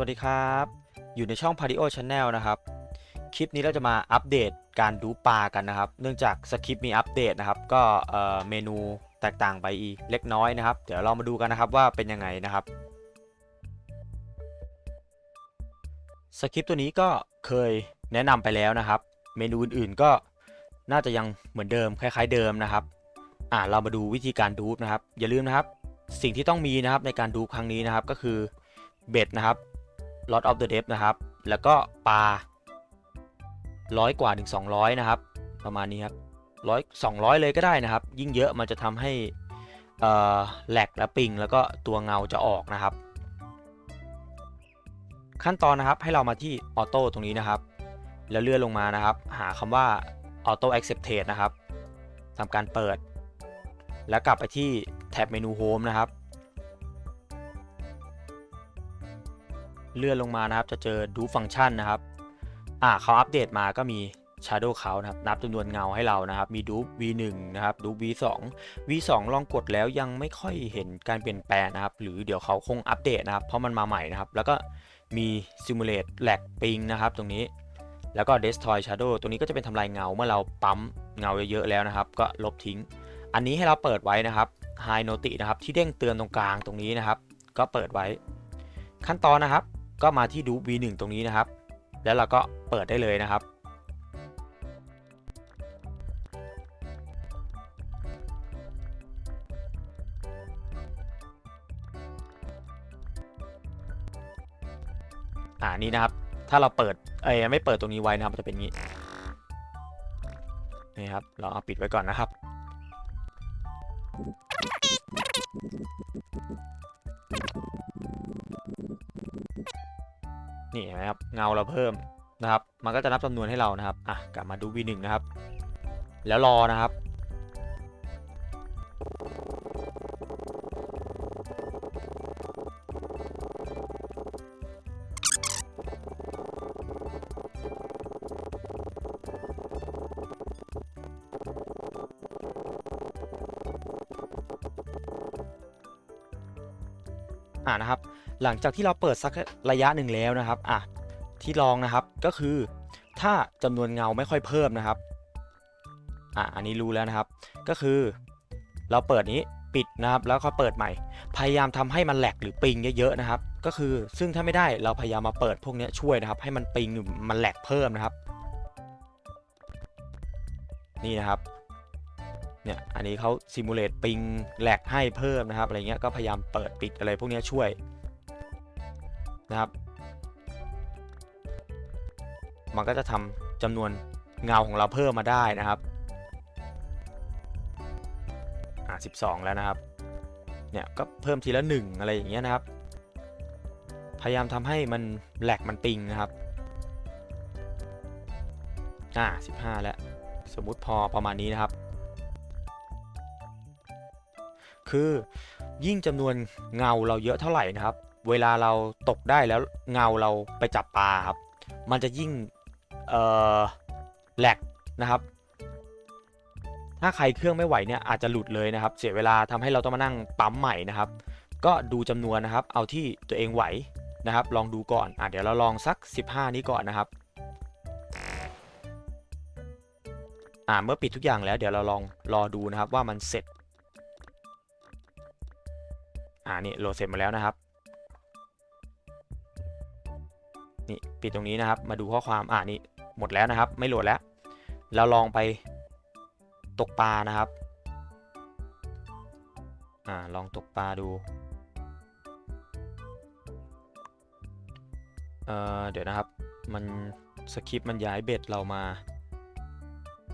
วัสดีครับ อยู่ในช่อง Pario Channel นะครับ คลิปนี้เราจะมาอัปเดตการดูปลากันนะครับ เนื่องจากสคริปต์มีอัปเดตนะครับ ก็เมนูแตกต่างไปอีเล็กน้อยนะครับ เดี๋ยวเรามาดูกันนะครับว่าเป็นยังไงนะครับ สคริปต์ตัวนี้ก็เคยแนะนำไปแล้วนะครับ เมนูอื่นๆก็น่าจะยังเหมือนเดิมคล้าย ๆเดิมนะครับ อ่าเรามาดูวิธีการดูนะครับ อย่าลืมนะครับ สิ่งที่ต้องมีนะครับในการดูครั้งนี้นะครับก็คือเบ็ดนะครับ Lot of the Depth นะครับ แล้วก็ปลาร้อยกว่าถึง200 นะครับ ประมาณนี้ครับร้อยสองร้อยเลยก็ได้นะครับ ยิ่งเยอะมันจะทำให้แหลกและปิง แล้วก็ตัวเงาจะออกนะครับ ขั้นตอนนะครับให้เรามาที่ออโต้ตรงนี้นะครับ แล้วเลื่อนลงมานะครับ หาคำว่า Auto Accepted นะครับทำการเปิด แล้วกลับไปที่แท็บเมนู Home นะครับ เลื่อนลงมานะครับ จะเจอดูฟังก์ชันนะครับอ่าเขาอัปเดตมาก็มี Shadow เขานะครับนับจำนวนเงาให้เรานะครับ มีดู V1 นะครับดู V2 V2 ลองกดแล้วยังไม่ค่อยเห็นการเปลี่ยนแปลงนะครับ หรือเดี๋ยวเขาคงอัปเดตนะครับ เพราะมันมาใหม่นะครับ แล้วก็มี Simulate Lag Ping นะครับ ตรงนี้ แล้วก็ Destroy Shadow ตัวนี้ก็จะเป็นทำลายเงาเมื่อเราปั๊มเงาเยอะๆแล้วนะครับ ก็ลบทิ้ง อันนี้ให้เราเปิดไว้นะครับ High Noti นะครับที่เด้งเตือนตรงกลางตรงนี้นะครับ ก็เปิดไว้ขั้นตอนนะครับ ก็มาที่ดู V1 ตรงนี้นะครับ แล้วเราก็เปิดได้เลยนะครับ อ่านี่นะครับ ถ้าเราเปิดเอ้ยไม่เปิดตรงนี้ไว้นะครับมันจะเป็นงี้นี่ครับ เราเอาปิดไว้ก่อนนะครับ นี่เห็นไหมครับเงาเราเพิ่มนะครับ มันก็จะนับจำนวนให้เรานะครับอะกลับมาดู V1 นะครับ แล้วรอนะครับ อ่านะครับ หลังจากที่เราเปิดสักระยะหนึ่งแล้วนะครับอะที่ลองนะครับก็คือ ถ้าจำนวนเงาไม่ค่อยเพิ่มนะครับอะอันนี้รู้แล้วนะครับ ก็คือ เราเปิดนี้ปิดนะครับ แล้วก็เปิดใหม่ พยายามทำให้มันแหลกหรือปิงเยอะๆนะครับ ก็คือซึ่งถ้าไม่ได้เราพยายามมาเปิดพวกนี้ช่วยนะครับ ให้มันปิงหรือมันแหลกเพิ่มนะครับ นี่นะครับ เนี่ยอันนี้เขาซิมูเลตปิงแหลกให้เพิ่มนะครับอะไรเงี้ยก็พยายามเปิดปิดอะไรพวกนี้ช่วยนะครับ มันก็จะทำจำนวนเงาของเราเพิ่มมาได้นะครับอ่า12 แล้วนะครับเนี่ยก็เพิ่มทีละ 1 อะไรอย่างเงี้ยนะครับ พยายามทำให้มันแหลกมันปิงนะครับอ่า15 แล้ว สมมุติพอประมาณนี้นะครับ คือ ยิ่งจำนวนเงาเราเยอะเท่าไหร่นะครับ เวลาเราตกได้แล้วเงาเราไปจับปลาครับ มันจะยิ่งเอ่อแหลกนะครับ ถ้าใครเครื่องไม่ไหวเนี่ยอาจจะหลุดเลยนะครับ เสียเวลาทำให้เราต้องมานั่งปั๊มใหม่นะครับ ก็ดูจำนวนนะครับ เอาที่ตัวเองไหวนะครับ ลองดูก่อนอะเดี๋ยวเราลองสัก 15 นี้ก่อนนะครับอ่าเมื่อปิดทุกอย่างแล้วเดี๋ยวเราลองรอดูนะครับว่ามันเสร็จ อ่านี่โหลดเสร็จมาแล้วนะครับนี่ปิดตรงนี้นะครับ มาดูข้อความอ่านี่หมดแล้วนะครับ ไม่โหลดแล้ว เราลองไปตกปลานะครับอ่าลองตกปลาดูเอ่อเดี๋ยวนะครับ มันสคริปต์มันย้ายเบ็ดเรามา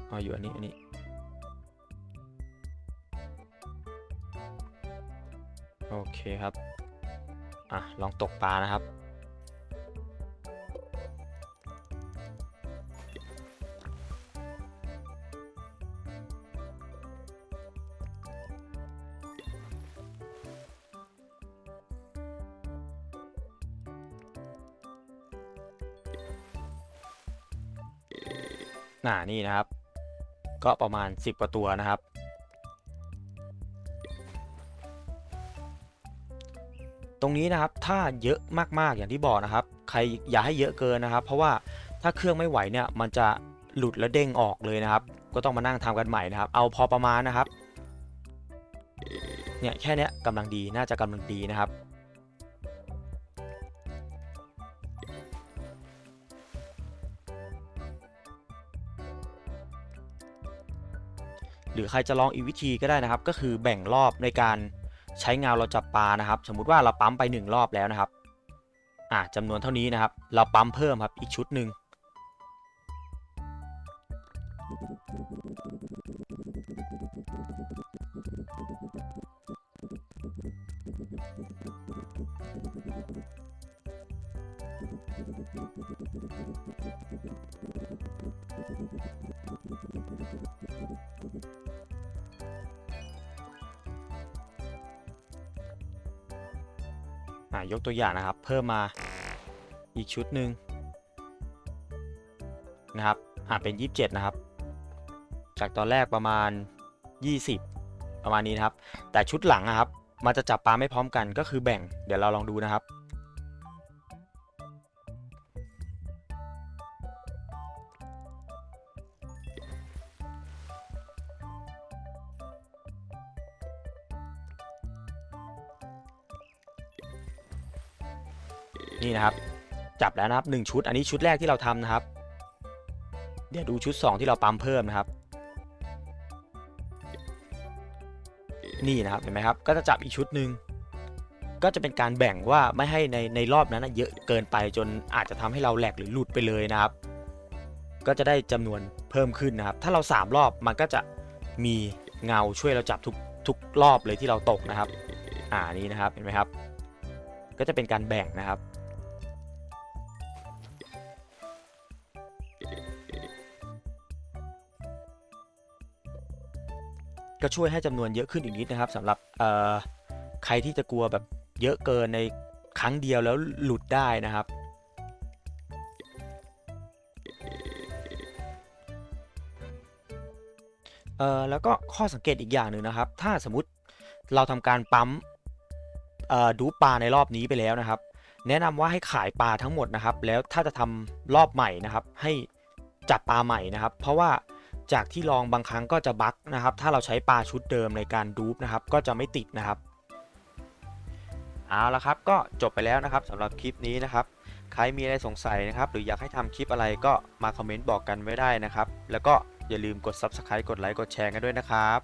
เอาอยู่อันนี้อันนี้ โอเคครับ อะ ลองตกปลานะครับน่านี่นะครับ ก็ประมาณ 10กว่าตัวนะครับ ตรงนี้นะครับถ้าเยอะมากๆอย่างที่บอกนะครับ ใครอย่าให้เยอะเกินนะครับ เพราะว่าถ้าเครื่องไม่ไหวเนี่ยมันจะหลุดและเด้งออกเลยนะครับ ก็ต้องมานั่งทำกันใหม่นะครับ เอาพอประมาณนะครับเนี่ยแค่เนี้ยกำลังดีน่าจะกำลังดีนะครับ หรือใครจะลองอีกวิธีก็ได้นะครับ ก็คือแบ่งรอบในการ ใช้เงาเราจับปลานะครับ สมมุติว่าเราปั๊มไป 1 รอบแล้วนะครับอ่าจำนวนเท่านี้นะครับ เราปั๊มเพิ่มครับอีกชุดหนึ่ง อ่ายกตัวอย่างนะครับ เพิ่มมาอีกชุดหนึ่งนะครับอ่าเป็น 27 นะครับ จากตอนแรกประมาณ 20 ประมาณนี้นะครับ แต่ชุดหลังนะครับ มันจะจับปลาไม่พร้อมกันก็คือแบ่ง เดี๋ยวเราลองดูนะครับ นี่นะครับ จับแล้วนะครับ1ชุด อันนี้ชุดแรกที่เราทำนะครับ เดี๋ยวดูชุด 2 ที่เราปั๊มเพิ่มนะครับ นี่นะครับเห็นไหมครับ ก็จะจับอีกชุดหนึ่งก็จะเป็นการแบ่งว่าไม่ให้ในในรอบนั้นนะเยอะเกินไปจนอาจจะทำให้เราแหลกหรือหลุดไปเลยนะครับ ก็จะได้จำนวนเพิ่มขึ้นนะครับ ถ้าเรา 3 รอบมันก็จะมีเงาช่วยเราจับทุกทุกรอบเลยที่เราตกนะครับ อ่านี่นะครับเห็นไหมครับ ก็จะเป็นการแบ่งนะครับ ก็ช่วยให้จำนวนเยอะขึ้นอีกนิดนะครับสำหรับใครที่จะกลัวแบบเยอะเกินในครั้งเดียวแล้วหลุดได้นะครับเอ่อแล้วก็ข้อสังเกตอีกอย่างหนึ่งนะครับ ถ้าสมมติเราทำการปั๊มเอ่อดูปลาในรอบนี้ไปแล้วนะครับ แนะนำว่าให้ขายปลาทั้งหมดนะครับ แล้วถ้าจะทำรอบใหม่นะครับ ให้จับปลาใหม่นะครับ เพราะว่า จากที่ลองบางครั้งก็จะบั๊กนะครับ ถ้าเราใช้ปลาชุดเดิมในการดูปนะครับ ก็จะไม่ติดนะครับ เอาละครับ ก็จบไปแล้วนะครับสำหรับคลิปนี้นะครับ ใครมีอะไรสงสัยนะครับ หรืออยากให้ทำคลิปอะไรก็มาคอมเมนต์บอกกันไว้ได้นะครับ แล้วก็อย่าลืมกด Subscribe กดไลค์กดแชร์กันด้วยนะครับ